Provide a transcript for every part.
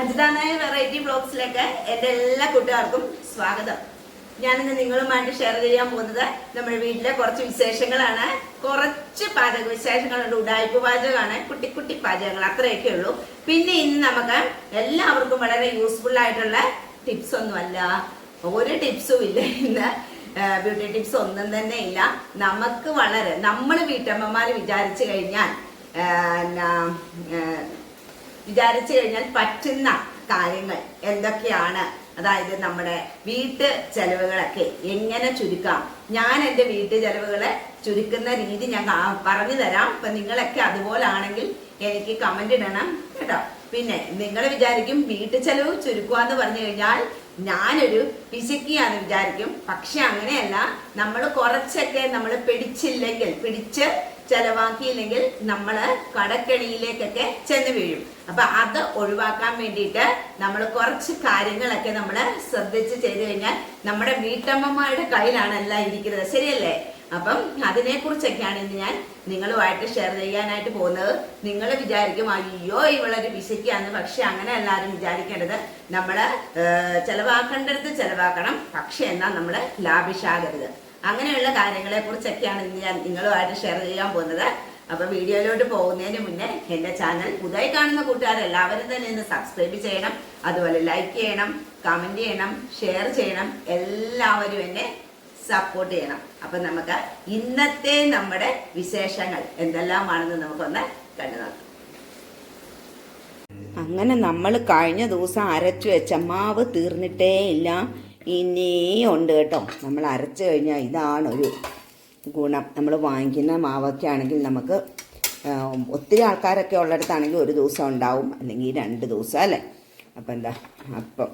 Ajitha Nair variety ബ്ലോഗ്സിലേക്ക് എന്റെ എല്ലാ കൂട്ടുകാർക്കും സ്വാഗതം. ഞാനിന്ന് നിങ്ങളുമായിട്ട് ഷെയർ ചെയ്യാൻ പോകുന്നത് നമ്മുടെ വീട്ടിലെ കുറച്ച് വിശേഷങ്ങളാണ്. കുറച്ച് പാചക വിശേഷങ്ങളുണ്ട്. ഉടായ്പ പാചകമാണ്. കുട്ടി കുട്ടി പാചകങ്ങൾ അത്രയൊക്കെ ഉള്ളൂ. പിന്നെ ഇന്ന് നമുക്ക് എല്ലാവർക്കും വളരെ യൂസ്ഫുൾ ആയിട്ടുള്ള ടിപ്സ് ഒന്നുമല്ല ഒരു ടിപ്സും ഇല്ല ഇന്ന്. ബ്യൂട്ടി ടിപ്സ് ഒന്നും തന്നെ ഇല്ല. നമുക്ക് വളരെ നമ്മൾ വീട്ടമ്മമാർ വിചാരിച്ചു കഴിഞ്ഞാൽ വിചാരിച്ചു കഴിഞ്ഞാൽ പറ്റുന്ന കാര്യങ്ങൾ എന്തൊക്കെയാണ്? അതായത് നമ്മുടെ വീട്ട് ചെലവുകളൊക്കെ എങ്ങനെ ചുരുക്കാം? ഞാൻ എന്റെ വീട്ടു ചെലവുകളെ ചുരുക്കുന്ന രീതി ഞാൻ പറഞ്ഞു തരാം. അപ്പൊ നിങ്ങളൊക്കെ അതുപോലാണെങ്കിൽ എനിക്ക് കമന്റ് ഇടണം കേട്ടോ. പിന്നെ നിങ്ങൾ വിചാരിക്കും വീട്ടു ചെലവ് ചുരുക്കുക എന്ന് പറഞ്ഞു കഴിഞ്ഞാൽ ഞാനൊരു പിശുക്കിയാന്ന് വിചാരിക്കും. പക്ഷെ അങ്ങനെയല്ല. നമ്മൾ കുറച്ചൊക്കെ നമ്മൾ പിടിച്ചില്ലെങ്കിൽ പിടിച്ച് ചെലവാക്കിയില്ലെങ്കിൽ നമ്മൾ കടക്കെണിയിലേക്കൊക്കെ ചെന്ന് വീഴും. അപ്പൊ അത് ഒഴിവാക്കാൻ വേണ്ടിയിട്ട് നമ്മൾ കുറച്ച് കാര്യങ്ങളൊക്കെ നമ്മൾ ശ്രദ്ധിച്ച് ചെയ്തു കഴിഞ്ഞാൽ നമ്മുടെ വീട്ടമ്മമാരുടെ കയ്യിലാണ് എല്ലാം ഇരിക്കുന്നത്. ശരിയല്ലേ? അപ്പം അതിനെ കുറിച്ചൊക്കെയാണ് ഇന്ന് ഞാൻ നിങ്ങളുമായിട്ട് ഷെയർ ചെയ്യാനായിട്ട് പോകുന്നത്. നിങ്ങൾ വിചാരിക്കും അയ്യോ ഇവളൊരു വിശയ്ക്കാന്ന്. പക്ഷെ അങ്ങനെ എല്ലാവരും വിചാരിക്കേണ്ടത് നമ്മൾ ചെലവാക്കേണ്ടടുത്ത് ചെലവാക്കണം. പക്ഷെ എന്നാൽ നമ്മൾ ലാഭിഷാകരുത് അങ്ങനെയുള്ള കാര്യങ്ങളെ കുറിച്ചൊക്കെയാണ് ഇന്ന് ഞാൻ നിങ്ങളുമായിട്ട് ഷെയർ ചെയ്യാൻ പോകുന്നത്. അപ്പൊ വീഡിയോയിലോട്ട് പോകുന്നതിന് മുന്നേ എന്റെ ചാനൽ പുതുതായി കാണുന്ന കൂട്ടുകാരെല്ലാവരും തന്നെ ഇന്ന് സബ്സ്ക്രൈബ് ചെയ്യണം അതുപോലെ ലൈക്ക് ചെയ്യണം കമന്റ് ചെയ്യണം ഷെയർ ചെയ്യണം എല്ലാവരും എന്നെ സപ്പോർട്ട് ചെയ്യണം. അപ്പൊ നമുക്ക് ഇന്നത്തെ നമ്മുടെ വിശേഷങ്ങൾ എന്തെല്ലാമാണെന്ന് നമുക്കൊന്ന് കണ്ടു നോക്കാം. അങ്ങനെ നമ്മൾ കഴിഞ്ഞ ദിവസം അരച്ചു വെച്ച മാവ് തീർന്നിട്ടേ ഇല്ല. ഇനിയും ഉണ്ട് കേട്ടോ. നമ്മൾ അരച്ച് കഴിഞ്ഞാൽ ഇതാണ് ഒരു ഗുണം. നമ്മൾ വാങ്ങിക്കുന്ന മാവൊക്കെ ആണെങ്കിൽ നമുക്ക് ഒത്തിരി ആൾക്കാരൊക്കെ ഉള്ളിടത്താണെങ്കിൽ ഒരു ദിവസം ഉണ്ടാവും അല്ലെങ്കിൽ രണ്ട് ദിവസം അല്ലേ? അപ്പം എന്താ അപ്പം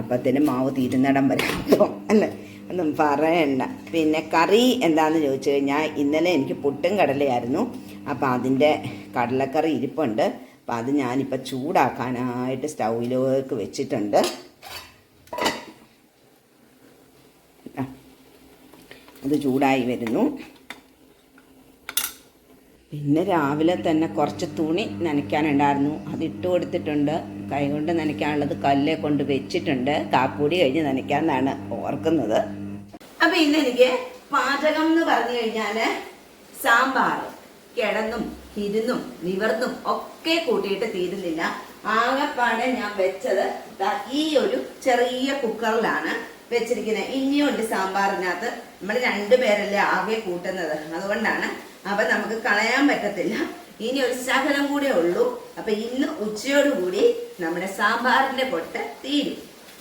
അപ്പത്തിന് മാവ് തീരുന്നിടം വരെ അപ്പം അല്ലേ? ഒന്നും പറയണ്ട. പിന്നെ കറി എന്താണെന്ന് ചോദിച്ചു കഴിഞ്ഞാൽ ഇന്നലെ എനിക്ക് പുട്ടും കടലയായിരുന്നു. അപ്പം അതിന്റെ കടലക്കറി ഇരിപ്പുണ്ട്. അപ്പം അത് ഞാനിപ്പോൾ ചൂടാക്കാനായിട്ട് സ്റ്റൗവിലേക്ക് വെച്ചിട്ടുണ്ട്. അത് ചൂടായി വരുന്നു. പിന്നെ രാവിലെ തന്നെ കുറച്ച് തുണി നനയ്ക്കാനുണ്ടായിരുന്നു. അത് ഇട്ട് കൊടുത്തിട്ടുണ്ട്. കൈകൊണ്ട് നനയ്ക്കാനുള്ളത് കല്ലേ കൊണ്ട് വെച്ചിട്ടുണ്ട്. കാപ്പൂടി കഴിഞ്ഞ് നനയ്ക്കാന്നാണ് ഓർക്കുന്നത്. അപ്പൊ ഇന്ന് എനിക്ക് പാചകം എന്ന് പറഞ്ഞു കഴിഞ്ഞാൽ സാമ്പാർ കിടന്നും ഇരുന്നും നിവർന്നും ഒക്കെ കൂട്ടിയിട്ട് തീരുന്നില്ല. ആകെപ്പാടെ ഞാൻ വെച്ചത് ഈ ഒരു ചെറിയ കുക്കറിലാണ് വെച്ചിരിക്കുന്നത്. ഇനിയുണ്ട് സാമ്പാറിനകത്ത് നമ്മൾ രണ്ടുപേരല്ലേ ആകെ കൂട്ടുന്നത്. അതുകൊണ്ടാണ് അപ്പൊ നമുക്ക് കളയാൻ പറ്റത്തില്ല. ഇനി ഒരു ശകലം കൂടെ ഉള്ളൂ. അപ്പൊ ഇന്ന് ഉച്ചയോടുകൂടി നമ്മുടെ സാമ്പാറിന്റെ പൊട്ട് തീരും.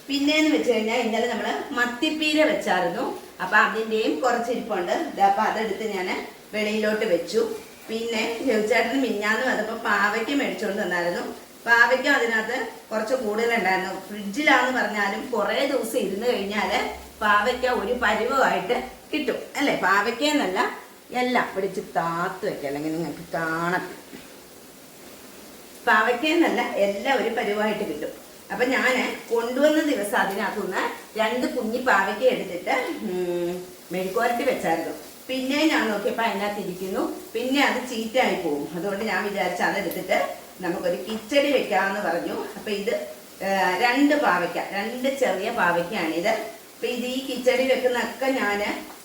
പിന്നെന്ന് വെച്ച് കഴിഞ്ഞാൽ ഇന്നലെ നമ്മൾ മത്തിപ്പീര വെച്ചായിരുന്നു. അപ്പൊ അതിന്റെയും കുറച്ചിരിപ്പുണ്ട്. അപ്പൊ അതെടുത്ത് ഞാൻ വെളിയിലോട്ട് വെച്ചു. പിന്നെ രവിചേട്ടന് മിഞ്ഞാന്നും വന്നപ്പോ പാവയ്ക്ക് മേടിച്ചുകൊണ്ട് വന്നായിരുന്നു. പാവയ്ക്കും അതിനകത്ത് കുറച്ച് കൂടുതലുണ്ടായിരുന്നു. ഫ്രിഡ്ജിലാന്ന് പറഞ്ഞാലും കുറേ ദിവസം ഇരുന്ന് കഴിഞ്ഞാൽ പാവയ്ക്ക ഒരു പരിവമായിട്ട് കിട്ടും. അല്ലെ? പാവയ്ക്ക എന്നല്ല എല്ലാം പിടിച്ച് താത്ത് വയ്ക്കുക അല്ലെങ്കിൽ നിങ്ങൾക്ക് കാണാം. പാവയ്ക്കെന്നല്ല എല്ലാം ഒരു പരിവമായിട്ട് കിട്ടും. അപ്പൊ ഞാൻ കൊണ്ടുവന്ന ദിവസം അതിനകത്തുനിന്ന് രണ്ട് കുഞ്ഞി പാവയ്ക്ക എടുത്തിട്ട് മെഴുക്കുവരട്ടി വെച്ചായിരുന്നു. പിന്നെ ഞാൻ നോക്കിയപ്പോ അതിനകത്ത് ഇരിക്കുന്നു. പിന്നെ അത് ചീറ്റായി പോകും. അതുകൊണ്ട് ഞാൻ വിചാരിച്ച അതെടുത്തിട്ട് നമുക്കൊരു കിച്ചടി വെക്കാമെന്ന് പറഞ്ഞു. അപ്പൊ ഇത് രണ്ട് പാവയ്ക്ക രണ്ട് ചെറിയ പാവയ്ക്കാണിത് അപ്പൊ ഇത് ഈ കിച്ചടി വെക്കുന്നൊക്കെ ഞാൻ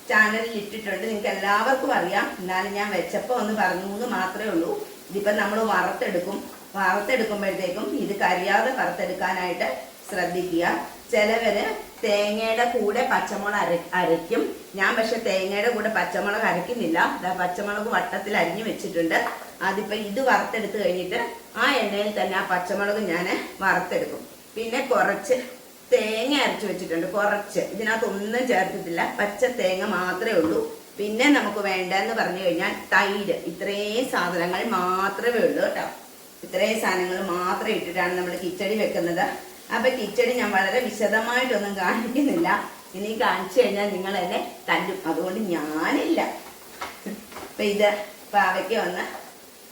ചാനലിൽ ഇട്ടിട്ടുണ്ട്. നിങ്ങൾക്ക് എല്ലാവർക്കും അറിയാം. എന്നാലും ഞാൻ വെച്ചപ്പോ ഒന്ന് പറഞ്ഞു എന്ന് മാത്രമേ ഉള്ളൂ. ഇതിപ്പോ നമ്മൾ വറുത്തെടുക്കും. വറുത്തെടുക്കുമ്പോഴത്തേക്കും ഇത് കരിയാതെ വറുത്തെടുക്കാനായിട്ട് ശ്രദ്ധിക്കുക. ചിലവര് തേങ്ങയുടെ കൂടെ പച്ചമുളക് അര അരയ്ക്കും. ഞാൻ പക്ഷെ തേങ്ങയുടെ കൂടെ പച്ചമുളക് അരയ്ക്കുന്നില്ല. പച്ചമുളക് വട്ടത്തിൽ അരിഞ്ഞു വെച്ചിട്ടുണ്ട്. അതിപ്പോ ഇത് വറുത്തെടുത്ത് കഴിഞ്ഞിട്ട് ആ എണ്ണയിൽ തന്നെ ആ പച്ചമുളക് ഞാൻ വറുത്തെടുക്കും. പിന്നെ കുറച്ച് തേങ്ങ അരച്ചു വെച്ചിട്ടുണ്ട് കുറച്ച്. ഇതിനകത്തൊന്നും ചേർത്തിട്ടില്ല. പച്ച തേങ്ങ മാത്രമേ ഉള്ളൂ. പിന്നെ നമുക്ക് വേണ്ടതെന്ന് പറഞ്ഞു കഴിഞ്ഞാൽ തൈര്. ഇത്രയും സാധനങ്ങൾ മാത്രമേ ഉള്ളൂ കേട്ടോ. ഇത്രയും സാധനങ്ങൾ മാത്രം ഇട്ടിട്ടാണ് നമ്മൾ കിച്ചടി വെക്കുന്നത്. അപ്പൊ കിച്ചടി ഞാൻ വളരെ വിശദമായിട്ടൊന്നും കാണിക്കുന്നില്ല. ഇനി കാണിച്ചു കഴിഞ്ഞാൽ നിങ്ങൾ എന്നെ തല്ലും. അതുകൊണ്ട് ഞാനില്ല. അപ്പൊ ഇത് പാവയ്ക്ക് വന്ന്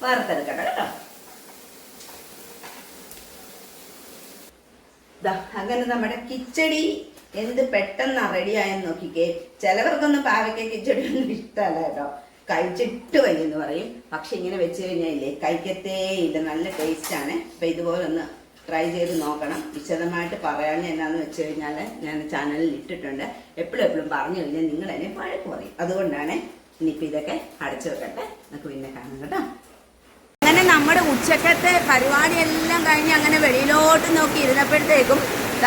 വറുത്തെടുക്കട്ടെ കേട്ടോ. അങ്ങനെ നമ്മുടെ കിച്ചടി എന്ത് പെട്ടെന്ന് റെഡിയായെന്ന് നോക്കിക്കേ. ചിലവർക്കൊന്നും പാവയ്ക്ക കിച്ചടി ഒന്നും ഇഷ്ടമല്ല കേട്ടോ. കഴിച്ചിട്ട് വയ്യ എന്ന് പറയും. പക്ഷെ ഇങ്ങനെ വെച്ച് കഴിഞ്ഞാലേ കഴിക്കത്തേ ഇല്ല. നല്ല ടേസ്റ്റാണ് അപ്പൊ ഇതുപോലെ ഒന്ന് ട്രൈ ചെയ്ത് നോക്കണം. വിശദമായിട്ട് പറയാൻ എന്നാന്ന് വെച്ച് കഴിഞ്ഞാൽ ഞാൻ ചാനലിൽ ഇട്ടിട്ടുണ്ട്. എപ്പോഴും എപ്പോഴും പറഞ്ഞു കഴിഞ്ഞാൽ നിങ്ങൾ എന്നെ വഴക്ക് പറയും. അതുകൊണ്ടാണ് ഇനിയിപ്പോൾ ഇതൊക്കെ അടച്ചു വെക്കട്ടെ. നമുക്ക് പിന്നെ കാണാം കേട്ടോ. നമ്മുടെ ഉച്ചക്കത്തെ പരിപാടിയെല്ലാം കഴിഞ്ഞ് അങ്ങനെ വെളിയിലോട്ട് നോക്കി ഇരുന്നപ്പോഴത്തേക്കും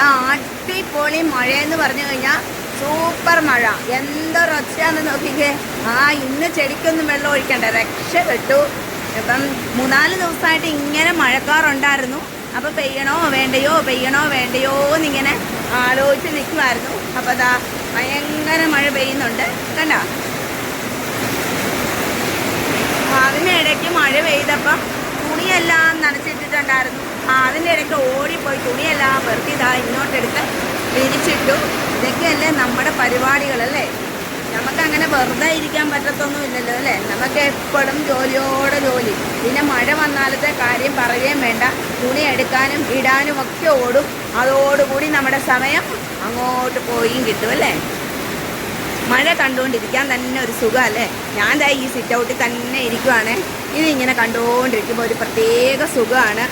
അടിപൊളി മഴയെന്ന് പറഞ്ഞു കഴിഞ്ഞാൽ സൂപ്പർ മഴ. എന്തൊരൊച്ചയാന്ന് നോക്കിക്കേ. ആ ഇന്ന് ചെടിക്കൊന്നും വെള്ളം ഒഴിക്കണ്ട. രക്ഷപ്പെട്ടു ഇപ്പം മൂന്നാൽ ദിവസമായിട്ട് ഇങ്ങനെ മഴക്കാറുണ്ടായിരുന്നു. അപ്പോൾ പെയ്യണോ വേണ്ടയോ? പെയ്യണോ വേണ്ടയോ എന്നിങ്ങനെ ആലോചിച്ച് നിൽക്കുമായിരുന്നു അപ്പോൾ അതാ ഭയങ്കര മഴ പെയ്യുന്നുണ്ട്. കണ്ടോ? അതിനിടയ്ക്ക് മഴ പെയ്തപ്പം തുണിയെല്ലാം നനച്ചിട്ടിട്ടുണ്ടായിരുന്നു. അതിന്റെ ഇടയ്ക്ക് ഓടിപ്പോയി തുണിയെല്ലാം വെറുതെ ഇതാ ഇങ്ങോട്ടെടുത്ത് വിരിച്ചിട്ടു. ഇതൊക്കെയല്ലേ നമ്മുടെ പരിപാടികളല്ലേ നമുക്കങ്ങനെ വെറുതെ ഇരിക്കാൻ പറ്റത്തൊന്നും ഇല്ലല്ലോ അല്ലേ? നമുക്ക് എപ്പോഴും ജോലിയോടെ ജോലി. പിന്നെ മഴ വന്നാലത്തെ കാര്യം പറയുകയും വേണ്ട. തുണി എടുക്കാനും ഇടാനും ഒക്കെ ഓടും. അതോടുകൂടി നമ്മുടെ സമയം അങ്ങോട്ട് പോയും കിട്ടും അല്ലേ? മഴ കണ്ടുകൊണ്ടിരിക്കാൻ തന്നെ ഒരു സുഖമല്ലേ? ഞാൻ ദാ ഈ സിറ്റ് ഔട്ടിൽ തന്നെ ഇരിക്കുവാണ്. ഇതിങ്ങനെ കണ്ടുകൊണ്ടിരിക്കുമ്പോൾ ഒരു പ്രത്യേക സുഖമാണ്.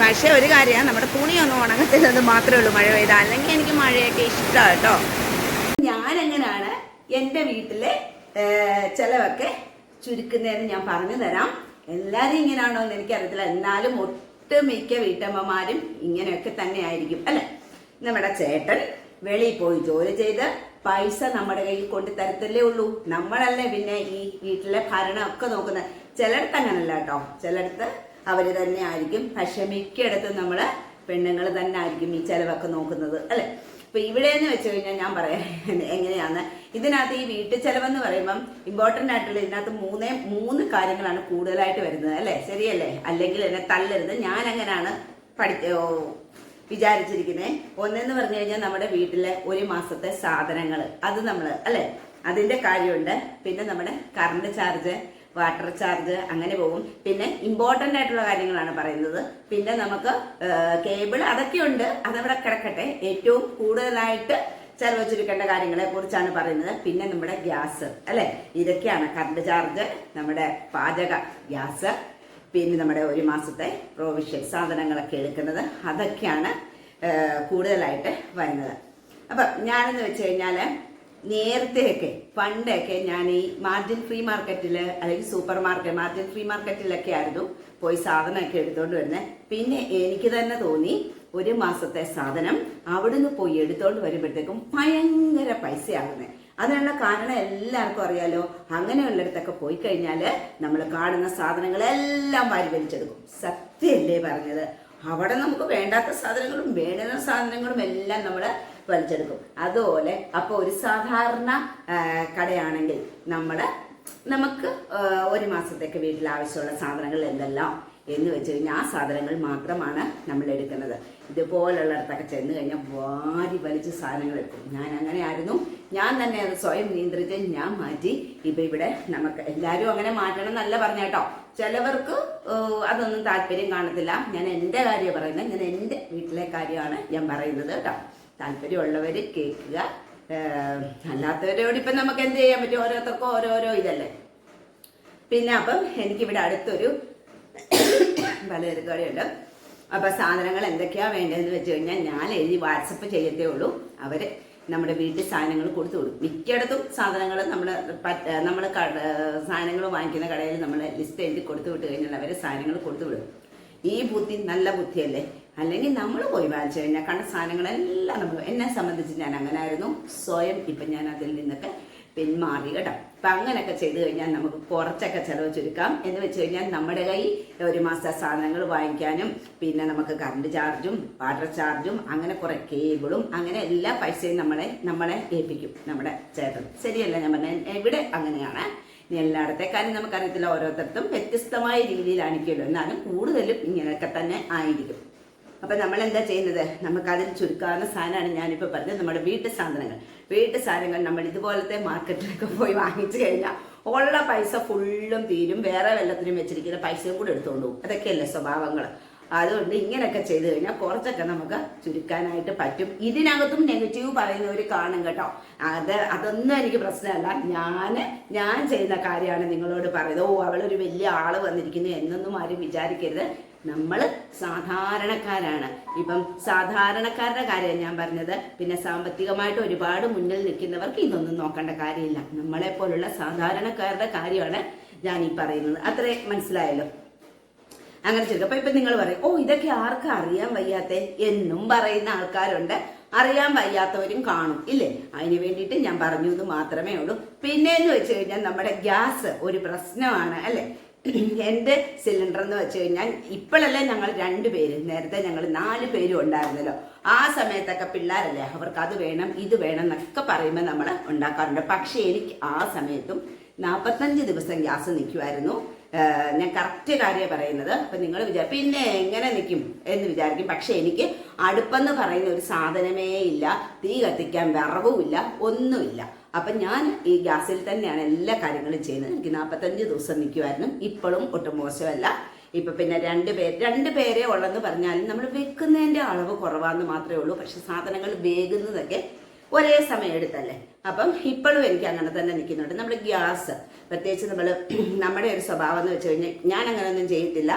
പക്ഷേ ഒരു കാര്യമാണ് നമ്മുടെ തുണിയൊന്നും ഉണങ്ങത്തില്ലെന്ന് മാത്രമേ ഉള്ളൂ മഴ പെയ്താൽ അല്ലെങ്കിൽ എനിക്ക് മഴയൊക്കെ ഇഷ്ടമാണ് കേട്ടോ. ഞാനെങ്ങനെയാണ് എന്റെ വീട്ടിലെ ചിലവൊക്കെ ചുരുക്കുന്നതെന്ന് ഞാൻ പറഞ്ഞു തരാം. എല്ലാവരും ഇങ്ങനെയാണോ എന്ന് എനിക്കറിയത്തില്ല. എന്നാലും ഒട്ടുമിക്ക വീട്ടമ്മമാരും ഇങ്ങനെയൊക്കെ തന്നെ ആയിരിക്കും അല്ലേ? നമ്മുടെ ചേട്ടൻ വെളിയിൽ പോയി ജോലി ചെയ്ത് പൈസ നമ്മുടെ കയ്യിൽ കൊണ്ട് തരത്തല്ലേ ഉള്ളൂ. നമ്മളല്ലേ പിന്നെ ഈ വീട്ടിലെ ഭരണം ഒക്കെ നോക്കുന്നത്. ചിലടത്ത് അങ്ങനല്ല കേട്ടോ. ചിലടത്ത് അവർ തന്നെ ആയിരിക്കും. പക്ഷെ മിക്കയിടത്തും നമ്മൾ പെണ്ണുങ്ങൾ തന്നെ ആയിരിക്കും ഈ ചെലവൊക്കെ നോക്കുന്നത് അല്ലെ? ഇപ്പൊ ഇവിടെ എന്ന് വെച്ച് കഴിഞ്ഞാൽ ഞാൻ പറയാം എങ്ങനെയാന്ന് ഇതിനകത്ത് ഈ വീട്ടു ചെലവെന്ന് പറയുമ്പം ഇമ്പോർട്ടന്റ് ആയിട്ടുള്ള ഇതിനകത്ത് മൂന്നേ മൂന്ന് കാര്യങ്ങളാണ് കൂടുതലായിട്ട് വരുന്നത് അല്ലെ? ശരിയല്ലേ? അല്ലെങ്കിൽ എന്നെ തല്ലരുത്. ഞാൻ അങ്ങനെയാണ് ഓ, വിചാരിച്ചിരിക്കുന്നത് ഒന്നെന്ന് പറഞ്ഞു കഴിഞ്ഞാൽ നമ്മുടെ വീട്ടിലെ ഒരു മാസത്തെ സാധനങ്ങൾ അത് നമ്മൾ അല്ലേ? അതിന്റെ കാര്യമുണ്ട്. പിന്നെ നമ്മുടെ കറണ്ട് ചാർജ് വാട്ടർ ചാർജ് അങ്ങനെ പോകും. പിന്നെ ഇമ്പോർട്ടന്റ് ആയിട്ടുള്ള കാര്യങ്ങളാണ് പറയുന്നത്. പിന്നെ നമുക്ക് കേബിൾ അതൊക്കെയുണ്ട് അതവിടെ കിടക്കട്ടെ. ഏറ്റവും കൂടുതലായിട്ട് ചെലവ് ചുരുക്കേണ്ട കാര്യങ്ങളെ കുറിച്ചാണ് പറയുന്നത്. പിന്നെ നമ്മുടെ ഗ്യാസ് അല്ലെ? ഇതൊക്കെയാണ് കറണ്ട് ചാർജ് നമ്മുടെ പാചക ഗ്യാസ്. പിന്നെ നമ്മുടെ ഒരു മാസത്തെ പ്രൊവിഷ്യൻ സാധനങ്ങളൊക്കെ എടുക്കുന്നത്. അതൊക്കെയാണ് കൂടുതലായിട്ട് വരുന്നത്. അപ്പം ഞാനെന്ന് വെച്ച് കഴിഞ്ഞാൽ നേരത്തെയൊക്കെ പണ്ടൊക്കെ ഞാൻ ഈ മാർജിൻ ഫ്രീ മാർക്കറ്റിൽ അല്ലെങ്കിൽ സൂപ്പർ മാർക്കറ്റ് മാർജിൻ ഫ്രീ മാർക്കറ്റിലൊക്കെ ആയിരുന്നു പോയി സാധനമൊക്കെ എടുത്തുകൊണ്ട് വരുന്നത് പിന്നെ എനിക്ക് തന്നെ തോന്നി ഒരു മാസത്തെ സാധനം അവിടുന്ന് പോയി എടുത്തോണ്ട് വരുമ്പോഴത്തേക്കും ഭയങ്കര പൈസയാകുന്നത് അതിനുള്ള കാരണം എല്ലാവർക്കും അറിയാലോ. അങ്ങനെയുള്ളിടത്തൊക്കെ പോയി കഴിഞ്ഞാൽ നമ്മൾ കാണുന്ന സാധനങ്ങളെല്ലാം വാരി വലിച്ചെടുക്കും. സത്യമല്ലേ പറഞ്ഞത്? അവിടെ നമുക്ക് വേണ്ടാത്ത സാധനങ്ങളും വേണ്ടുന്ന സാധനങ്ങളും എല്ലാം നമ്മൾ വലിച്ചെടുക്കും. അതുപോലെ അപ്പോൾ ഒരു സാധാരണ കടയാണെങ്കിൽ നമ്മൾ നമുക്ക് ഒരു മാസത്തേക്ക് വീട്ടിൽ ആവശ്യമുള്ള സാധനങ്ങൾ എന്തെല്ലാം എന്ന് വെച്ച് കഴിഞ്ഞാൽ ആ സാധനങ്ങൾ മാത്രമാണ് നമ്മൾ എടുക്കുന്നത്. ഇതുപോലുള്ളിടത്തൊക്കെ ചെന്ന് കഴിഞ്ഞാൽ വാരി വലിച്ച് സാധനങ്ങൾ എടുക്കും. ഞാൻ അങ്ങനെ ആയിരുന്നു ഞാൻ തന്നെ അത് സ്വയം നിയന്ത്രിച്ച് ഞാൻ മാറ്റി. ഇപ്പൊ ഇവിടെ നമുക്ക് എല്ലാവരും അങ്ങനെ മാറ്റണം എന്നല്ല പറഞ്ഞ കേട്ടോ ചിലവർക്ക് അതൊന്നും താല്പര്യം കാണത്തില്ല. ഞാൻ എന്റെ കാര്യം പറയുന്നത് ഞാൻ എന്റെ വീട്ടിലെ കാര്യമാണ് ഞാൻ പറയുന്നത് കേട്ടോ താല്പര്യമുള്ളവർ കേൾക്കുക. അല്ലാത്തവരോട് ഇപ്പം നമുക്ക് എന്ത് ചെയ്യാൻ പറ്റും? ഓരോരുത്തർക്കും ഓരോരോ ഇതല്ലേ? പിന്നെ അപ്പം എനിക്കിവിടെ അടുത്തൊരു പലചരക്ക് കടയുണ്ട് അപ്പൊ സാധനങ്ങൾ എന്തൊക്കെയാ വേണ്ടതെന്ന് വെച്ച് കഴിഞ്ഞാൽ ഞാൻ എഴുതി വാട്സപ്പ് ചെയ്യത്തേ ഉള്ളൂ. അവർ നമ്മുടെ വീട്ടിൽ സാധനങ്ങൾ കൊടുത്തു വിടും മിക്കയിടത്തും സാധനങ്ങൾ നമ്മൾ നമ്മൾ സാധനങ്ങൾ വാങ്ങിക്കുന്ന കടയിൽ നമ്മൾ ലിസ്റ്റ് എഴുതി കൊടുത്തു വിട്ട് കഴിഞ്ഞാൽ അവരെ സാധനങ്ങൾ കൊടുത്തു വിടും. ഈ ബുദ്ധി നല്ല ബുദ്ധിയല്ലേ? അല്ലെങ്കിൽ നമ്മൾ പോയി വാങ്ങിച്ചു കഴിഞ്ഞാൽ കണ്ട സാധനങ്ങളെല്ലാം നമ്മൾ എന്നെ സംബന്ധിച്ച് ഞാൻ അങ്ങനെ ആയിരുന്നു സ്വയം ഇപ്പം ഞാൻ അതിൽ നിന്നൊക്കെ പിന്മാറി കേട്ടോ. അപ്പൊ അങ്ങനെയൊക്കെ ചെയ്തു കഴിഞ്ഞാൽ നമുക്ക് കുറച്ചൊക്കെ ചെലവ് ചുരുക്കാം. എന്ന് വെച്ച് കഴിഞ്ഞാൽ നമ്മുടെ കൈ ഒരു മാസത്തെ സാധനങ്ങൾ വാങ്ങിക്കാനും പിന്നെ നമുക്ക് കറണ്ട് ചാർജും വാട്ടർ ചാർജും അങ്ങനെ കുറെ കേബിളും അങ്ങനെ എല്ലാ പൈസയും നമ്മളെ നമ്മളെ ഏൽപ്പിക്കും നമ്മുടെ ചേട്ടൻ. ശരിയല്ല ഞാൻ പറഞ്ഞ എവിടെ അങ്ങനെയാണ്? എല്ലായിടത്തെ കാര്യം നമുക്കറിയത്തില്ല. ഓരോരുത്തർക്കും വ്യത്യസ്തമായ രീതിയിലായിരിക്കുമല്ലോ. എന്നാലും കൂടുതലും ഇങ്ങനെയൊക്കെ തന്നെ ആയിരിക്കും. അപ്പൊ നമ്മൾ എന്താ ചെയ്യുന്നത്? നമുക്ക് അതിൽ ചുരുക്കാവുന്ന സാധനമാണ് ഞാനിപ്പോ പറഞ്ഞത്. നമ്മുടെ വീട്ടു സാധനങ്ങൾ. വീട്ടു സാധനങ്ങൾ നമ്മൾ ഇതുപോലത്തെ മാർക്കറ്റിലൊക്കെ പോയി വാങ്ങിച്ചു കഴിഞ്ഞാൽ ഉള്ള പൈസ ഫുള്ളും തീരും. വേറെ വെള്ളത്തിനും വെച്ചിരിക്കുന്ന പൈസയും കൂടെ എടുത്തോണ്ട് പോകും. അതൊക്കെയല്ലേ സ്വഭാവങ്ങൾ അതുകൊണ്ട് ഇങ്ങനെയൊക്കെ ചെയ്തു കഴിഞ്ഞാൽ കുറച്ചൊക്കെ നമുക്ക് ചുരുക്കാനായിട്ട് പറ്റും. ഇതിനകത്തും നെഗറ്റീവ് പറയുന്നവർ കാണും കേട്ടോ. അത് അതൊന്നും എനിക്ക് പ്രശ്നമല്ല. ഞാൻ ഞാൻ ചെയ്യുന്ന കാര്യമാണ് നിങ്ങളോട് പറയുന്നത്. ഓ അവളൊരു വലിയ ആൾ വന്നിരിക്കുന്നു എന്നൊന്നും ആരും വിചാരിക്കരുത്. നമ്മൾ സാധാരണക്കാരാണ്. ഇപ്പം സാധാരണക്കാരുടെ കാര്യം ഞാൻ പറഞ്ഞത് പിന്നെ സാമ്പത്തികമായിട്ട് ഒരുപാട് മുന്നിൽ നിൽക്കുന്നവർക്ക് ഇതൊന്നും നോക്കേണ്ട കാര്യമില്ല. നമ്മളെ പോലുള്ള സാധാരണക്കാരുടെ കാര്യമാണ് ഞാൻ ഈ പറയുന്നത്. അത്രേ മനസ്സിലായല്ലോ? അങ്ങനെ ചെയ്തു. അപ്പൊ ഇപ്പൊ നിങ്ങൾ പറയും ഓ ഇതൊക്കെ ആർക്കും അറിയാൻ വയ്യാത്ത? എന്നും പറയുന്ന ആൾക്കാരുണ്ട്. അറിയാൻ വയ്യാത്തവരും കാണും ഇല്ലേ? അതിന് വേണ്ടിയിട്ട് ഞാൻ പറഞ്ഞു എന്ന് മാത്രമേ ഉള്ളൂ. പിന്നെ എന്ന് വെച്ച് കഴിഞ്ഞാൽ നമ്മുടെ ഗ്യാസ് ഒരു പ്രശ്നമാണ് അല്ലേ? എന്റെ സിലിണ്ടർ എന്ന് വെച്ച് കഴിഞ്ഞാൽ ഇപ്പോഴല്ലേ ഞങ്ങൾ രണ്ടുപേര് നേരത്തെ ഞങ്ങൾ നാല് പേരും ഉണ്ടായിരുന്നല്ലോ. ആ സമയത്തൊക്കെ പിള്ളേരല്ലേ അവർക്ക് അത് വേണം ഇത് വേണം എന്നൊക്കെ പറയുമ്പോൾ നമ്മൾ ഉണ്ടാക്കാറുണ്ട്. പക്ഷേ എനിക്ക് ആ സമയത്തും നാൽപ്പത്തഞ്ച് ദിവസം ഗ്യാസ് നിൽക്കുമായിരുന്നു. ഞാൻ കറക്റ്റ് കാര്യം പറയുന്നത് അപ്പം നിങ്ങൾ വിചാരി പിന്നെ എങ്ങനെ നിൽക്കും? എന്ന് വിചാരിക്കും. പക്ഷേ എനിക്ക് അടുപ്പെന്ന് പറയുന്ന ഒരു സാധനമേ ഇല്ല തീ കത്തിക്കാൻ വിറവുമില്ല ഒന്നുമില്ല. അപ്പൊ ഞാൻ ഈ ഗ്യാസിൽ തന്നെയാണ് എല്ലാ കാര്യങ്ങളും ചെയ്യുന്നത്. എനിക്ക് നാൽപ്പത്തഞ്ച് ദിവസം നിൽക്കുമായിരുന്നു ഇപ്പോഴും ഒട്ടും മോശമല്ല. ഇപ്പൊ പിന്നെ രണ്ട് പേര് രണ്ട് പേരെ ഉള്ളെന്ന് പറഞ്ഞാലും നമ്മൾ വെക്കുന്നതിന്റെ അളവ് കുറവാന്ന് മാത്രമേ ഉള്ളൂ. പക്ഷെ സാധനങ്ങൾ വേകുന്നതൊക്കെ ഒരേ സമയം എടുത്തല്ലേ? അപ്പം ഇപ്പോഴും എനിക്ക് അങ്ങനെ തന്നെ നിൽക്കുന്നുണ്ട്. നമ്മൾ ഗ്യാസ് പ്രത്യേകിച്ച് നമ്മൾ നമ്മുടെ ഒരു സ്വഭാവം എന്ന് വെച്ച് കഴിഞ്ഞാൽ ഞാൻ അങ്ങനെയൊന്നും ചെയ്യത്തില്ല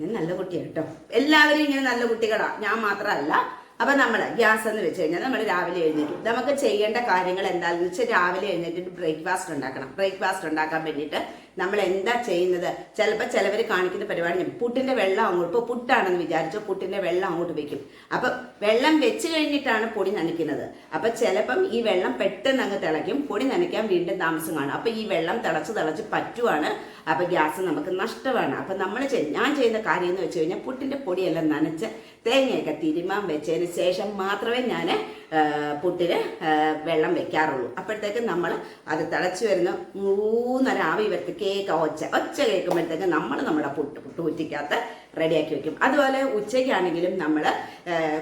ഞാൻ നല്ല കുട്ടിയാണ് കേട്ടോ. എല്ലാവരും ഇങ്ങനെ നല്ല കുട്ടികളാണ് ഞാൻ മാത്രമല്ല അപ്പം നമ്മൾ ഗ്യാസ് എന്ന് വെച്ച് കഴിഞ്ഞാൽ നമ്മൾ രാവിലെ എഴുന്നേറ്റ്. നമുക്ക് ചെയ്യേണ്ട കാര്യങ്ങൾ എന്താണെന്ന് വെച്ചാൽ രാവിലെ എഴുന്നേറ്റ് ബ്രേക്ക്ഫാസ്റ്റ് ഉണ്ടാക്കണം. ബ്രേക്ക്ഫാസ്റ്റ് ഉണ്ടാക്കാൻ വേണ്ടിയിട്ട് നമ്മൾ എന്താ ചെയ്യുന്നത്? ചിലപ്പോൾ ചിലവർ കാണിക്കുന്ന പരിപാടി ഞാൻ പുട്ടിന്റെ വെള്ളം അങ്ങോട്ട് ഇപ്പോൾ പുട്ടാണെന്ന് വിചാരിച്ചോ പുട്ടിന്റെ വെള്ളം അങ്ങോട്ട് വെക്കും. അപ്പം വെള്ളം വെച്ച് കഴിഞ്ഞിട്ടാണ് പൊടി നനയ്ക്കുന്നത്. അപ്പം ചിലപ്പം ഈ വെള്ളം പെട്ടെന്ന് അങ്ങ് തിളയ്ക്കും പൊടി നനയ്ക്കാൻ വീണ്ടും താമസം കാണും. അപ്പം ഈ വെള്ളം തിളച്ച് തിളച്ച് പറ്റുവാണ് അപ്പം ഗ്യാസ് നമുക്ക് നഷ്ടമാണ്. അപ്പോൾ നമ്മൾ ഞാൻ ചെയ്യുന്ന കാര്യം എന്ന് വെച്ച് കഴിഞ്ഞാൽ പുട്ടിന്റെ പൊടിയെല്ലാം നനച്ച് തേങ്ങയൊക്കെ തിരുമാൻ വെച്ചതിന് ശേഷം മാത്രമേ ഞാൻ പുട്ടിന് വെള്ളം വെക്കാറുള്ളൂ. അപ്പോഴത്തേക്ക് നമ്മൾ അത് തിളച്ച് വരുന്ന മൂന്നര ആവി വരത്ത് കേക്ക് ഒച്ച ഒച്ച കേൾക്കുമ്പോഴത്തേക്ക് നമ്മൾ നമ്മുടെ പുട്ട് പുട്ട് കുറ്റിക്കകത്ത് റെഡിയാക്കി വെക്കും. അതുപോലെ ഉച്ചയ്ക്കാണെങ്കിലും നമ്മൾ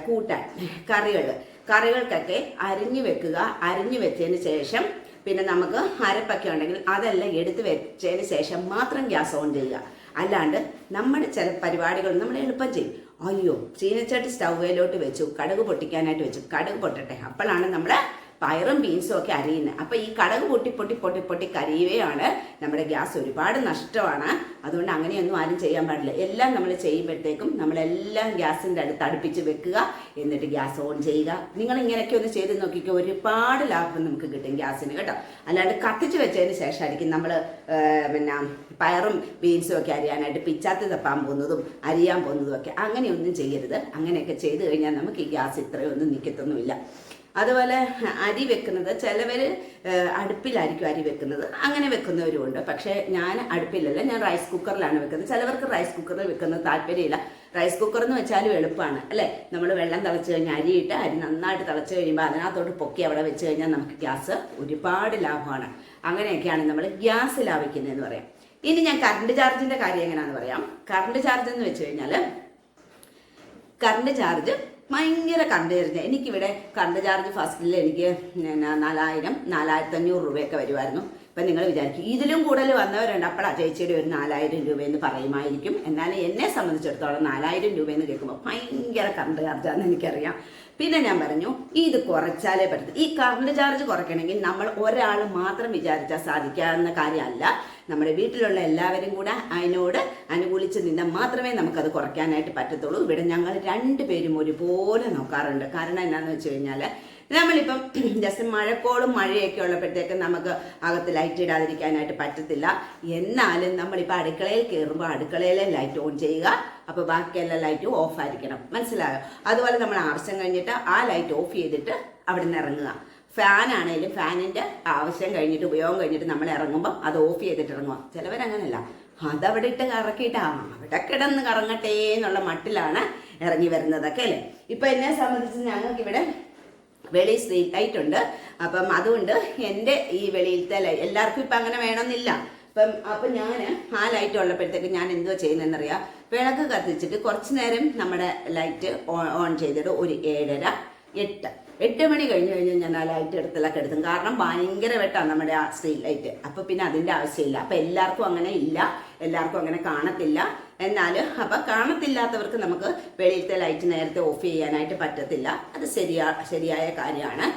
കൂട്ടാൻ കറികൾ കറികൾക്കൊക്കെ അരിഞ്ഞു വെക്കുക. അരിഞ്ഞു വെച്ചതിന് ശേഷം പിന്നെ നമുക്ക് അരപ്പൊക്കെ ഉണ്ടെങ്കിൽ അതെല്ലാം എടുത്ത് വെച്ചതിന് ശേഷം മാത്രം ഗ്യാസ് ഓൺ ചെയ്യുക. അല്ലാണ്ട് നമ്മുടെ ചില പരിപാടികൾ നമ്മൾ എളുപ്പം ചെയ്യും. അയ്യോ ചീനച്ചട്ടി സ്റ്റൗവേലോട്ട് വെച്ചു കടുക് പൊട്ടിക്കാനായിട്ട് വെച്ചു. കടുക് പൊട്ടട്ടെ. അപ്പോഴാണ് നമ്മൾ പയറും ബീൻസും ഒക്കെ അരിയുന്നത് അപ്പൊ ഈ കടക് പൊട്ടി പൊട്ടി പൊട്ടി പൊട്ടി കരിയുകയാണ് നമ്മുടെ ഗ്യാസ്. ഒരുപാട് നഷ്ടമാണ്. അതുകൊണ്ട് അങ്ങനെയൊന്നും ആരും ചെയ്യാൻ പാടില്ല. എല്ലാം നമ്മൾ ചെയ്യുമ്പോഴത്തേക്കും നമ്മളെല്ലാം ഗ്യാസിന്റെ അടുത്ത് അടുപ്പിച്ച് വെക്കുക. എന്നിട്ട് ഗ്യാസ് ഓൺ ചെയ്യുക. നിങ്ങൾ ഇങ്ങനെയൊക്കെ ഒന്ന് ചെയ്ത് നോക്കിക്കോ. ഒരുപാട് ലാഭം നമുക്ക് കിട്ടും ഗ്യാസിന് കേട്ടോ. അല്ലാണ്ട് കത്തിച്ച് വെച്ചതിന് ശേഷമായിരിക്കും നമ്മൾ പിന്നെ പയറും ബീൻസും ഒക്കെ അരിയാനായിട്ട് പിച്ചാത്തി തപ്പാൻ പോകുന്നതും അരിയാൻ പോകുന്നതും ഒക്കെ. അങ്ങനെയൊന്നും ചെയ്യരുത്. അങ്ങനെയൊക്കെ ചെയ്ത് കഴിഞ്ഞാൽ നമുക്ക് ഈ ഗ്യാസ് ഇത്രയൊന്നും നിൽക്കത്തൊന്നുമില്ല അതുപോലെ അരി വെക്കുന്നത് ചിലവർ അടുപ്പിലായിരിക്കും അരി വെക്കുന്നത്. അങ്ങനെ വെക്കുന്നവരുമുണ്ട്. പക്ഷേ ഞാൻ അടുപ്പിലല്ല ഞാൻ റൈസ് കുക്കറിലാണ് വെക്കുന്നത്. ചിലവർക്ക് റൈസ് കുക്കറിൽ വെക്കുന്നത് താല്പര്യമില്ല. റൈസ് കുക്കർ എന്ന് വെച്ചാലും എളുപ്പമാണ് അല്ലേ? നമ്മൾ വെള്ളം തിളച്ച് കഴിഞ്ഞാൽ അരിയിട്ട് അരി നന്നായിട്ട് തിളച്ച് കഴിയുമ്പോൾ അതിനകത്തോട്ട് പൊക്കി അവിടെ വെച്ച് കഴിഞ്ഞാൽ നമുക്ക് ഗ്യാസ് ഒരുപാട് ലാഭമാണ്. അങ്ങനെയൊക്കെയാണ് നമ്മൾ ഗ്യാസ് ലാഭിക്കുന്നതെന്ന് പറയാം. ഇനി ഞാൻ കറണ്ട് ചാർജിന്റെ കാര്യം എങ്ങനെയാണെന്ന് പറയാം. കറണ്ട് ചാർജ് എന്ന് വെച്ച് കഴിഞ്ഞാൽ കറണ്ട് ചാർജ് ഭയങ്കര ചാർജ് എനിക്കിവിടെ കറണ്ട് ചാർജ് ഫസ്റ്റിൽ എനിക്ക് നാലായിരം നാലായിരത്തി അഞ്ഞൂറ് രൂപയൊക്കെ വരുമായിരുന്നു ഇപ്പം നിങ്ങൾ വിചാരിക്കും ഇതിലും കൂടുതൽ വന്നവരുണ്ട്. അപ്പോഴാ ചേച്ചിയുടെ ഒരു നാലായിരം രൂപയെന്ന് പറയുമായിരിക്കും. എന്നാൽ എന്നെ സംബന്ധിച്ചിടത്തോളം നാലായിരം രൂപയെന്ന് കേൾക്കുമ്പോൾ ഭയങ്കര കറണ്ട് ചാർജാണെന്ന് എനിക്കറിയാം. പിന്നെ ഞാൻ പറഞ്ഞു ഇത് കുറച്ചാലേ പറ്റൂ ഈ കറണ്ട് ചാർജ് കുറയ്ക്കണമെങ്കിൽ നമ്മൾ ഒരാൾ മാത്രം വിചാരിച്ചാൽ സാധിക്കാവുന്ന കാര്യമല്ല. നമ്മുടെ വീട്ടിലുള്ള എല്ലാവരും കൂടെ അതിനോട് അനുകൂലിച്ച് നിന്നാൽ മാത്രമേ നമുക്കത് കുറയ്ക്കാനായിട്ട് പറ്റത്തുള്ളൂ. ഇവിടെ ഞങ്ങൾ രണ്ടുപേരും ഒരുപോലെ നോക്കാറുണ്ട്. കാരണം എന്താണെന്ന് വെച്ച് കഴിഞ്ഞാൽ നമ്മളിപ്പം ജസ്റ്റ് മഴക്കോളും മഴയൊക്കെ ഉള്ളപ്പോഴത്തേക്ക് നമുക്ക് അകത്ത് ലൈറ്റ് ഇടാതിരിക്കാനായിട്ട് പറ്റത്തില്ല. എന്നാലും നമ്മളിപ്പോൾ അടുക്കളയിൽ കയറുമ്പോൾ അടുക്കളയിലെ ലൈറ്റ് ഓൺ ചെയ്യുക. അപ്പോൾ ബാക്കിയെല്ലാം ലൈറ്റും ഓഫ് ആയിരിക്കണം. മനസ്സിലായോ? അതുപോലെ നമ്മൾ ആവശ്യം കഴിഞ്ഞിട്ട് ആ ലൈറ്റ് ഓഫ് ചെയ്തിട്ട് അവിടെ നിന്ന് ഇറങ്ങുക. ഫാൻ ആണെങ്കിലും ഫാനിന്റെ ആവശ്യം കഴിഞ്ഞിട്ട് ഉപയോഗം കഴിഞ്ഞിട്ട് നമ്മൾ ഇറങ്ങുമ്പോൾ അത് ഓഫ് ചെയ്തിട്ട് ഇറങ്ങുക. ചിലവരങ്ങനല്ല. അതവിടെ ഇട്ട് കറക്കിയിട്ട് ആ അവിടെ കിടന്ന് കറങ്ങട്ടെ എന്നുള്ള മട്ടിലാണ് ഇറങ്ങി വരുന്നതൊക്കെ അല്ലേ? ഇപ്പൊ എന്നെ സംബന്ധിച്ച് ഞങ്ങൾക്ക് ഇവിടെ വെളി സ്ട്രീറ്റ് ലൈറ്റ് ഉണ്ട്. അപ്പം അതുകൊണ്ട് എന്റെ ഈ വെളിയിലത്തെ ലൈറ്റ് എല്ലാവർക്കും ഇപ്പം അങ്ങനെ വേണമെന്നില്ല. അപ്പം അപ്പം ഞാൻ ആ ലൈറ്റ് ഉള്ളപ്പോഴത്തേക്ക് ഞാൻ എന്തോ ചെയ്യുന്നതെന്നറിയാം? വിളക്ക് കത്തിച്ചിട്ട് കുറച്ച് നേരം നമ്മുടെ ലൈറ്റ് ഓൺ ചെയ്തിട്ട് ഒരു ഏഴര എട്ട് എട്ട് മണി കഴിഞ്ഞ് കഴിഞ്ഞാൽ ഞാൻ ആ ലൈറ്റ് എടുത്തലൊക്കെ എടുത്തും. കാരണം ഭയങ്കര വെട്ടാണ് നമ്മുടെ ആ സ്ട്രീറ്റ് ലൈറ്റ് അപ്പൊ പിന്നെ അതിന്റെ ആവശ്യമില്ല. അപ്പൊ എല്ലാവർക്കും അങ്ങനെ ഇല്ല. എല്ലാവർക്കും അങ്ങനെ കാണത്തില്ല. എന്നാൽ അപ്പൊ കാണത്തില്ലാത്തവർക്ക് നമുക്ക് വെളിയിലത്തെ ലൈറ്റ് നേരത്തെ ഓഫ് ചെയ്യാനായിട്ട് പറ്റത്തില്ല. അത് ശരിയാ ശരിയായ കാര്യമാണ്.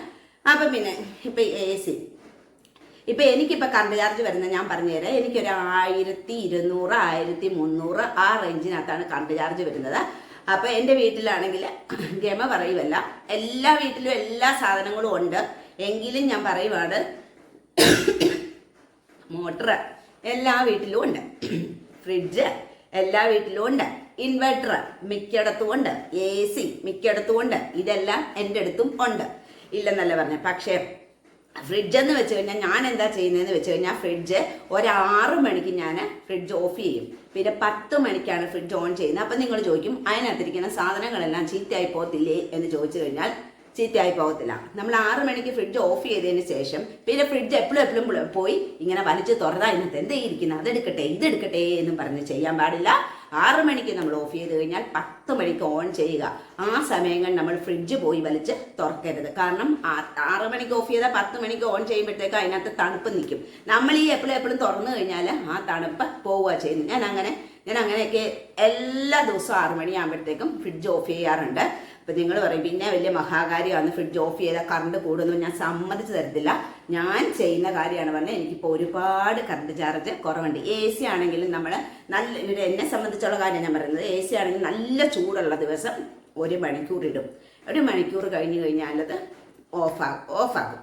അപ്പൊ പിന്നെ ഇപ്പൊ എ സി ഇപ്പൊ എനിക്കിപ്പോ കറണ്ട് ചാർജ് വരുന്ന ഞാൻ പറഞ്ഞുതരാം. എനിക്കൊരു ആയിരത്തി ഇരുന്നൂറ് ആയിരത്തി മുന്നൂറ് ആ റേഞ്ചിനകത്താണ് കറണ്ട് ചാർജ് വരുന്നത്. അപ്പൊ എന്റെ വീട്ടിലാണെങ്കിൽ ഗമ പറയുമല്ല എല്ലാ വീട്ടിലും എല്ലാ സാധനങ്ങളും ഉണ്ട്. എങ്കിലും ഞാൻ പറയുവാണ് മോട്ടർ എല്ലാ വീട്ടിലും ഉണ്ട്. ഫ്രിഡ്ജ് എല്ലാ വീട്ടിലും ഉണ്ട്. ഇൻവെർട്ടർ മിക്കയിടത്തും ഉണ്ട്. എ സി മിക്കയിടത്തും ഉണ്ട്. ഇതെല്ലാം എന്റെ അടുത്തും ഉണ്ട്. ഇല്ലെന്നല്ല പറഞ്ഞ. പക്ഷേ ഫ്രിഡ്ജ് എന്ന് വെച്ച് കഴിഞ്ഞാൽ ഞാൻ എന്താ ചെയ്യുന്നതെന്ന് വെച്ച് കഴിഞ്ഞാൽ ഫ്രിഡ്ജ് ഒരാറ് മണിക്ക് ഞാൻ ഫ്രിഡ്ജ് ഓഫ് ചെയ്യും. പിന്നെ പത്ത് മണിക്കാണ് ഫ്രിഡ്ജ് ഓൺ ചെയ്യുന്നത്. അപ്പം നിങ്ങൾ ചോദിക്കും അതിനകത്തിരിക്കുന്ന സാധനങ്ങളെല്ലാം ചീത്തയായി പോകത്തില്ലേ? എന്ന് ചോദിച്ചു കഴിഞ്ഞാൽ ചീത്തയായി പോകത്തില്ല. നമ്മൾ ആറ് മണിക്ക് ഫ്രിഡ്ജ് ഓഫ് ചെയ്തതിന് ശേഷം പിന്നെ ഫ്രിഡ്ജ് എപ്പോഴും എപ്പോഴും പോയി ഇങ്ങനെ വലിച്ച് തുറന്നാൽ ഇന്നത്തെ എന്തേ ഇരിക്കുന്നത് അതെടുക്കട്ടെ ഇതെടുക്കട്ടെ എന്നും പറഞ്ഞ് ചെയ്യാൻ പാടില്ല. ആറ് മണിക്ക് നമ്മൾ ഓഫ് ചെയ്ത് കഴിഞ്ഞാൽ പത്ത് മണിക്ക് ഓൺ ചെയ്യുക. ആ സമയങ്ങളിൽ നമ്മൾ ഫ്രിഡ്ജ് പോയി വലിച്ച് തുറക്കരുത്. കാരണം ആറ് മണിക്ക് ഓഫ് ചെയ്താൽ പത്ത് മണിക്ക് ഓൺ ചെയ്യുമ്പോഴത്തേക്ക് അതിനകത്ത് തണുപ്പ് നിൽക്കും. നമ്മൾ ഈ എപ്പോഴും എപ്പോഴും തുറന്നു കഴിഞ്ഞാൽ ആ തണുപ്പ് പോവുക ചെയ്യുന്നത് ഞാൻ അങ്ങനെ ഞാൻ അങ്ങനെയൊക്കെ എല്ലാ ദിവസവും ആറ് മണിയാകുമ്പോഴത്തേക്കും ഫ്രിഡ്ജ് ഓഫ് ചെയ്യാറുണ്ട്. അപ്പം നിങ്ങൾ പറയും പിന്നെ വലിയ മഹാകാര്യമാണ് ഫ്രിഡ്ജ് ഓഫ് ചെയ്താൽ കറണ്ട് കൂടുന്നു ഞാൻ സമ്മതിച്ചു തരത്തില്ല. ഞാൻ ചെയ്യുന്ന കാര്യമാണ് പറഞ്ഞാൽ എനിക്കിപ്പോൾ ഒരുപാട് കറണ്ട് ചാർജ് കുറവുണ്ട്. എ സി ആണെങ്കിലും നമ്മൾ നല്ല എന്നെ സംബന്ധിച്ചുള്ള കാര്യം ഞാൻ പറയുന്നത്. എ സി ആണെങ്കിൽ നല്ല ചൂടുള്ള ദിവസം ഒരു മണിക്കൂർ ഇടും. ഒരു മണിക്കൂർ കഴിഞ്ഞ് കഴിഞ്ഞാൽ അത് ഓഫാകും ഓഫാകും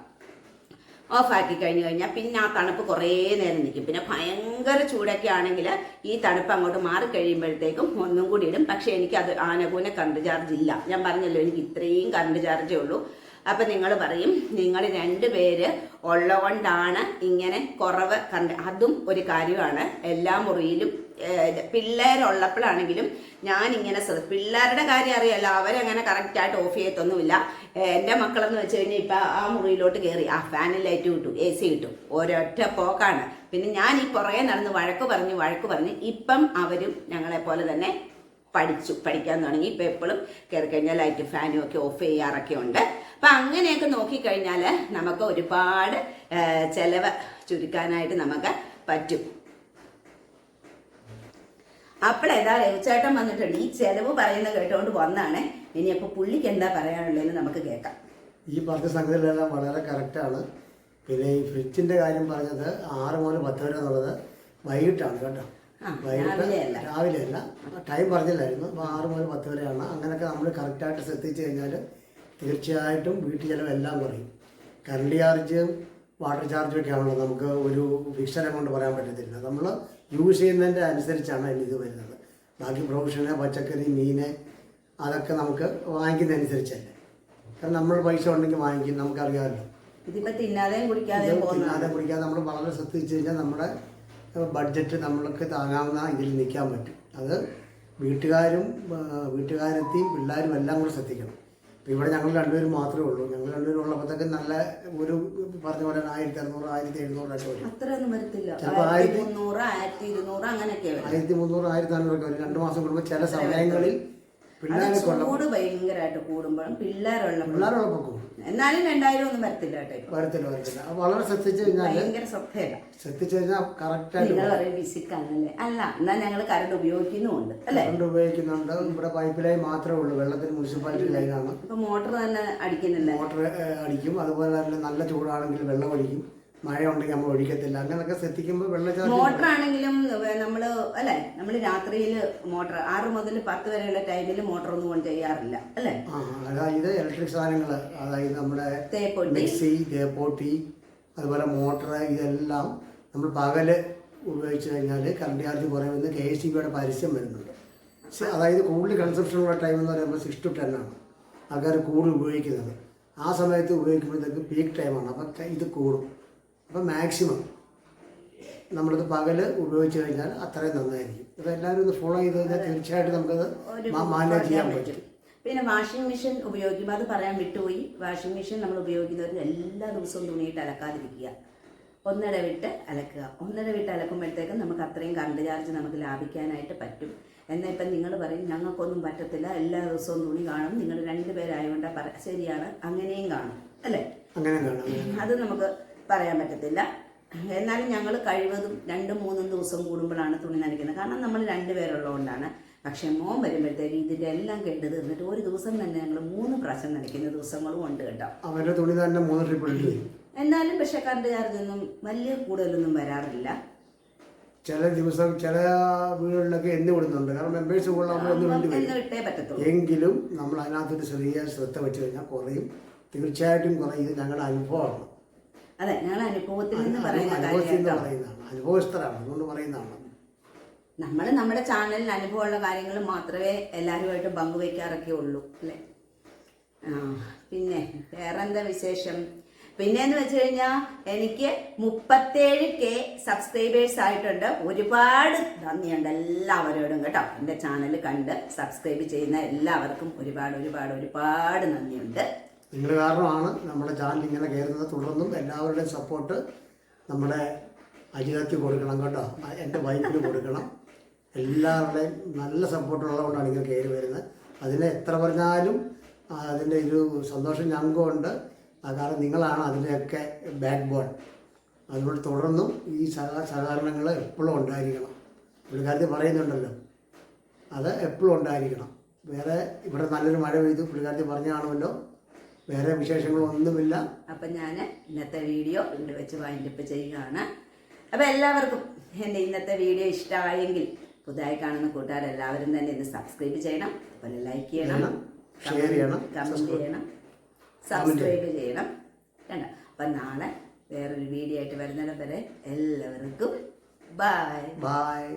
ഓഫാക്കി കഴിഞ്ഞു കഴിഞ്ഞാൽ പിന്നെ ആ തണുപ്പ് കുറേ നേരം നിൽക്കും പിന്നെ ഭയങ്കര ചൂടൊക്കെ ആണെങ്കിൽ ഈ തണുപ്പ് അങ്ങോട്ട് മാറി കഴിയുമ്പോഴത്തേക്കും ഒന്നും കൂടി ഇടും. പക്ഷേ എനിക്ക് അത് ആനകൂന കറണ്ട് ചാർജ് ഇല്ല. ഞാൻ പറഞ്ഞല്ലോ എനിക്ക് ഇത്രയും കറണ്ട് ചാർജേ ഉള്ളൂ. അപ്പം നിങ്ങൾ പറയും നിങ്ങൾ രണ്ട് പേര് ഉള്ളതുകൊണ്ടാണ് ഇങ്ങനെ കുറവ് കണ്ട് അതും ഒരു കാര്യമാണ്. എല്ലാ മുറിയിലും പിള്ളേരുള്ളപ്പോഴാണെങ്കിലും ഞാൻ ഇങ്ങനെ ശ്രദ്ധ പിള്ളേരുടെ കാര്യം അറിയാലോ അവരങ്ങനെ കറക്റ്റായിട്ട് ഓഫ് ചെയ്യത്തൊന്നുമില്ല. എന്റെ മക്കളെന്ന് വെച്ച് കഴിഞ്ഞാൽ ഇപ്പം ആ മുറിയിലോട്ട് കയറി ആ ഫാനിൽ ലൈറ്റ് കിട്ടും എ സി കിട്ടും ഒരൊറ്റ പോക്കാണ്. പിന്നെ ഞാൻ ഈ പുറകെ നടന്ന് വഴക്ക് പറഞ്ഞ് വഴക്ക് പറഞ്ഞ് ഇപ്പം അവരും ഞങ്ങളെപ്പോലെ തന്നെ പഠിച്ചു പഠിക്കാൻ തുടങ്ങി. ഇപ്പം എപ്പോഴും കയറി കഴിഞ്ഞാൽ ലൈറ്റ് ഫാനും ഒക്കെ ഓഫ് ചെയ്യാറൊക്കെ ഉണ്ട്. അപ്പം അങ്ങനെയൊക്കെ നോക്കിക്കഴിഞ്ഞാൽ നമുക്ക് ഒരുപാട് ചിലവ് ചുരുക്കാനായിട്ട് നമുക്ക് പറ്റും. അപ്പോഴേതാ രവിച്ചേട്ടൻ വന്നിട്ടുണ്ട്. ഈ ചെലവ് പറയുന്ന കേട്ടോണ്ട് വന്നാണ്. ഇനി അപ്പൊ പുള്ളിക്ക് എന്താ പറയാനുള്ളതെന്ന് നമുക്ക് കേൾക്കാം. ഈ പറഞ്ഞ സംഗതികളെല്ലാം വളരെ കറക്റ്റാണ് പിന്നെ ഈ ഫ്രിഡ്ജിന്റെ കാര്യം പറഞ്ഞത് ആറ് മുതൽ പത്ത് വരെ എന്നുള്ളത് വൈകിട്ടാണ് കേട്ടോ. ആ, അല്ല ടൈം പറഞ്ഞില്ലായിരുന്നു. അപ്പോൾ ആറ് മുതൽ പത്ത് വരെയാണ്. അങ്ങനെയൊക്കെ നമ്മൾ കറക്റ്റായിട്ട് ശ്രദ്ധിച്ചു കഴിഞ്ഞാൽ തീർച്ചയായിട്ടും വീട്ടിൽ ചിലവ് എല്ലാം കുറയും. കറണ്ട് ചാർജ് വാട്ടർ ചാർജും ഒക്കെ ആണല്ലോ നമുക്ക് ഒരു ഫിക്സഡ് എമൗണ്ട് പറയാൻ പറ്റത്തില്ല. നമ്മൾ യൂസ് ചെയ്യുന്നതിന്റെ അനുസരിച്ചാണ് അതിന് ഇത് വരുന്നത്. ബാക്കി പ്രൊവിഷന് പച്ചക്കറി മീന് അതൊക്കെ നമുക്ക് വാങ്ങിക്കുന്നതനുസരിച്ചല്ലേ. കാരണം നമ്മൾ പൈസ ഉണ്ടെങ്കിൽ വാങ്ങിക്കും. നമുക്കറിയാമല്ലോ. ഇതിപ്പോൾ തിന്നാതെ കുടിക്കാതെ തിന്നാതെ കുടിക്കാതെ നമ്മൾ വളരെ ശ്രദ്ധിച്ചു കഴിഞ്ഞാൽ നമ്മുടെ ബഡ്ജറ്റ് നമ്മൾക്ക് താങ്ങാവുന്ന ഇതിൽ നിൽക്കാൻ പറ്റും. അത് വീട്ടുകാരും വീട്ടുകാരെത്തി പിള്ളേരും എല്ലാം കൂടെ ശ്രദ്ധിക്കണം. ഇപ്പോൾ ഇവിടെ ഞങ്ങൾ രണ്ടുപേരും മാത്രമേ ഉള്ളൂ. ഞങ്ങൾ രണ്ടുപേരും ഉള്ളപ്പോഴത്തേക്ക് നല്ല ഒരു പറഞ്ഞ പോലെ ആയിരത്തി അറുന്നൂറ് ആയിരത്തി എഴുന്നൂറൊക്കെ വരും. അത്രയൊന്നും വരത്തില്ല. ചിലപ്പോ ആയിരത്തി ആയിരത്തി മുന്നൂറ് ആയിരത്തി നാനൂറൊക്കെ വരും. രണ്ട് മാസം കൂടുമ്പോൾ ചില സമയങ്ങളിൽ അത് ചൂട് ഭയങ്കരമായിട്ട് കൂടുമ്പോഴും പിള്ളേരുള്ളപ്പോഴും പിള്ളേരുള്ളപ്പോൾ കൂടും. എന്നാലും രണ്ടായിരം ഒന്നും വരത്തില്ല കേട്ടോ വരത്തില്ല വരത്തില്ല. അത് വളരെ ശ്രദ്ധിച്ചു കഴിഞ്ഞാൽ ഭയങ്കര ശ്രദ്ധയില്ല ശ്രദ്ധിച്ചു കഴിഞ്ഞാൽ കറക്റ്റായിട്ട് നിങ്ങൾ പറയും വിസിക്കാണല്ലേ അല്ല എന്നാ ഞങ്ങൾ കറണ്ട് ഉപയോഗിക്കുന്നുമുണ്ട് അല്ലേ? കറണ്ട് ഉപയോഗിക്കുന്നുണ്ട്. ഇവിടെ പൈപ്പ് ലൈൻ മാത്രമേ ഉള്ളൂ. വെള്ളത്തിന് മുനിസിപ്പാലിറ്റി ലൈനാണ് ഇപ്പൊ മോട്ടർ തന്നെ അടിക്കുന്നില്ല? മോട്ടർ അടിക്കും. അതുപോലെ തന്നെ നല്ല ചൂടാണെങ്കിൽ വെള്ളം ഒഴിക്കും. മഴ ഉണ്ടെങ്കിൽ നമ്മൾ ഒഴിക്കത്തില്ല. അങ്ങനെയൊക്കെ ശ്രദ്ധിക്കുമ്പോൾ വെള്ളം മോട്ടർ ആണെങ്കിലും നമ്മൾ അല്ലെ? നമ്മൾ രാത്രിയിൽ മോട്ടർ ആറ് മുതൽ പത്ത് വരെയുള്ള ടൈമിൽ മോട്ടർ ഒന്നും കൊണ്ട് ചെയ്യാറില്ല അല്ലെ? അതായത് ഇലക്ട്രിക് സാധനങ്ങൾ അതായത് നമ്മുടെ മിക്സി തേപ്പോട്ടി അതുപോലെ മോട്ടർ ഇതെല്ലാം നമ്മൾ പകൽ ഉപയോഗിച്ച് കഴിഞ്ഞാൽ കറണ്ട് ചാർജ് കുറയുമെന്ന് കെ എസ് സി ബിയുടെ പരസ്യം വരുന്നുണ്ട്. അതായത് കൂടുതൽ കൺസപ്ഷൻ ഉള്ള ടൈം എന്ന് പറയുമ്പോൾ സിക്സ് ടു ടെൻ ആണ്. ആൾക്കാർ കൂടുതൽ ഉപയോഗിക്കുന്നത്. ആ സമയത്ത് ഉപയോഗിക്കുമ്പോഴത്തേക്ക് പീക്ക് ടൈമാണ്. അപ്പം ഇത് കൂടും. അപ്പം മാക്സിമം നമ്മളിത് പകൽ ഉപയോഗിച്ച് കഴിഞ്ഞാൽ അത്രയും നന്നായിരിക്കും. ഇത് എല്ലാവരും ഒന്ന് ഫോളോ ചെയ്ത് കഴിഞ്ഞാൽ തീർച്ചയായിട്ടും നമുക്കത് മാനേജ് ചെയ്യാൻ പറ്റും. പിന്നെ വാഷിംഗ് മെഷീൻ ഉപയോഗിക്കുമ്പോൾ അത് പറയാൻ വിട്ടുപോയി. വാഷിംഗ് മെഷീൻ നമ്മൾ ഉപയോഗിക്കുന്നവർ എല്ലാ ദിവസവും തുണിയിട്ട് അലക്കാതിരിക്കുക. ഒന്നിട വിട്ട് അലക്കുക. ഒന്നിട വിട്ട് അലക്കുമ്പോഴത്തേക്കും നമുക്ക് അത്രയും കറണ്ട് ചാർജ് നമുക്ക് ലാഭിക്കാനായിട്ട് പറ്റും. എന്നാൽ ഇപ്പം നിങ്ങൾ പറയും ഞങ്ങൾക്കൊന്നും പറ്റത്തില്ല. എല്ലാ ദിവസവും തുണി കാണും. നിങ്ങൾ രണ്ടുപേരായതുകൊണ്ട് പറ ശരിയാണ്. അങ്ങനെയും കാണും. അല്ലേ? അത് നമുക്ക് പറയാൻ പറ്റത്തില്ല. എന്നാലും ഞങ്ങൾ കഴിവതും രണ്ടും മൂന്നും ദിവസം കൂടുമ്പോഴാണ് തുണി നനയ്ക്കുന്നത്. കാരണം നമ്മൾ രണ്ടുപേരുള്ളതുകൊണ്ടാണ് പക്ഷേ മോൻ വരുമ്പോഴത്തേക്ക് ഇതിന്റെ എല്ലാം കെട്ട് തീർന്നിട്ട് ഒരു ദിവസം തന്നെ ഞങ്ങൾ മൂന്ന് പ്രാവശ്യം നനയ്ക്കുന്ന ദിവസങ്ങളും ഉണ്ട് കേട്ടോ. അവരുടെ തുണി തന്നെ മൂന്ന് ട്രിപ്പ് എന്നാലും പക്ഷെ കറണ്ട് ചാർജ് വലിയ കൂടുതലൊന്നും വരാറില്ല. ചില ദിവസം ചില വീടുകളിലൊക്കെ എന്ന് വിടുന്നുണ്ട് കാരണം മെമ്പേഴ്സ് കൂടുതലാകുമ്പോൾ എങ്കിലും നമ്മൾ അതിനകത്തൊരു ചെറിയ ശ്രദ്ധ വെച്ച് കഴിഞ്ഞാൽ കുറയും. തീർച്ചയായിട്ടും കുറയും. ഇത് ഞങ്ങളുടെ അനുഭവമാണ്. അതെ ഞങ്ങൾ അനുഭവത്തിൽ നിന്ന് പറയുന്ന അനുഭവത്തിൽ നിന്ന് കാര്യം പറയുന്നതാണ്. അനുഭവസ്ഥരാണ് അതുകൊണ്ട് പറയുന്നതാണ്. നമ്മൾ നമ്മുടെ ചാനലിൽ അനുഭവമുള്ള കാര്യങ്ങൾ മാത്രമേ എല്ലാവരുമായിട്ട് പങ്കുവയ്ക്കാറൊക്കെ ഉള്ളൂ അല്ലേ? ആ പിന്നെ വേറെന്താ വിശേഷം? പിന്നെന്ന് വെച്ച് കഴിഞ്ഞാൽ എനിക്ക് മുപ്പത്തേഴ് കെ സബ്സ്ക്രൈബേഴ്സ് ആയിട്ടുണ്ട്. ഒരുപാട് നന്ദിയുണ്ട് എല്ലാവരോടും കേട്ടോ. എന്റെ ചാനൽ കണ്ട് സബ്സ്ക്രൈബ് ചെയ്യുന്ന എല്ലാവർക്കും ഒരുപാട് ഒരുപാട് ഒരുപാട് നന്ദിയുണ്ട്. നിങ്ങൾ കാരണമാണ് നമ്മുടെ ചാനൽ ഇങ്ങനെ കയറുന്നത് തുടർന്നും എല്ലാവരുടെയും സപ്പോർട്ട് നമ്മുടെ അജിതയ്ക്ക് കൊടുക്കണം കേട്ടോ. എന്റെ വൈഫിന് കൊടുക്കണം. എല്ലാവരുടെയും നല്ല സപ്പോർട്ടുള്ളതുകൊണ്ടാണ് ഇങ്ങനെ കയറി വരുന്നത്. അതിനെ എത്ര പറഞ്ഞാലും അതിന്റെ ഒരു സന്തോഷം ഞങ്ങൾക്കുണ്ട്. ആ, കാരണം നിങ്ങളാണ് അതിന്റെയൊക്കെ ബാക്ക് ബോൺ അതുകൊണ്ട് തുടർന്നും ഈ സഹ സഹകരണങ്ങൾ എപ്പോഴും ഉണ്ടായിരിക്കണം. പുള്ളിക്കാരത്തിൽ പറയുന്നുണ്ടല്ലോ. അത് എപ്പോഴും ഉണ്ടായിരിക്കണം. വേറെ ഇവിടെ നല്ലൊരു മഴ പെയ്തു. പുള്ളിക്കാരത്തി പറഞ്ഞാണല്ലോ വേറെ വിശേഷങ്ങളൊന്നുമില്ല. അപ്പം ഞാൻ ഇന്നത്തെ വീഡിയോ ഇവിടെ വെച്ച് വൈൻഡപ്പ് ചെയ്യുകയാണ്. അപ്പം എല്ലാവർക്കും എന്റെ ഇന്നത്തെ വീഡിയോ ഇഷ്ടമായെങ്കിൽ പുതുതായി കാണുന്ന കൂട്ടുകാരെല്ലാവരും തന്നെ ഇത് സബ്സ്ക്രൈബ് ചെയ്യണം. അതുപോലെ ലൈക്ക് ചെയ്യണം. ഷെയർ ചെയ്യണം, കമന്റ് ചെയ്യണം. സബ്സ്ക്രൈബ് ചെയ്യണം. വേണ്ട അപ്പം നാളെ വേറൊരു വീഡിയോ ആയിട്ട് വരുന്നിടം വരെ എല്ലാവർക്കും ബൈ ബായ്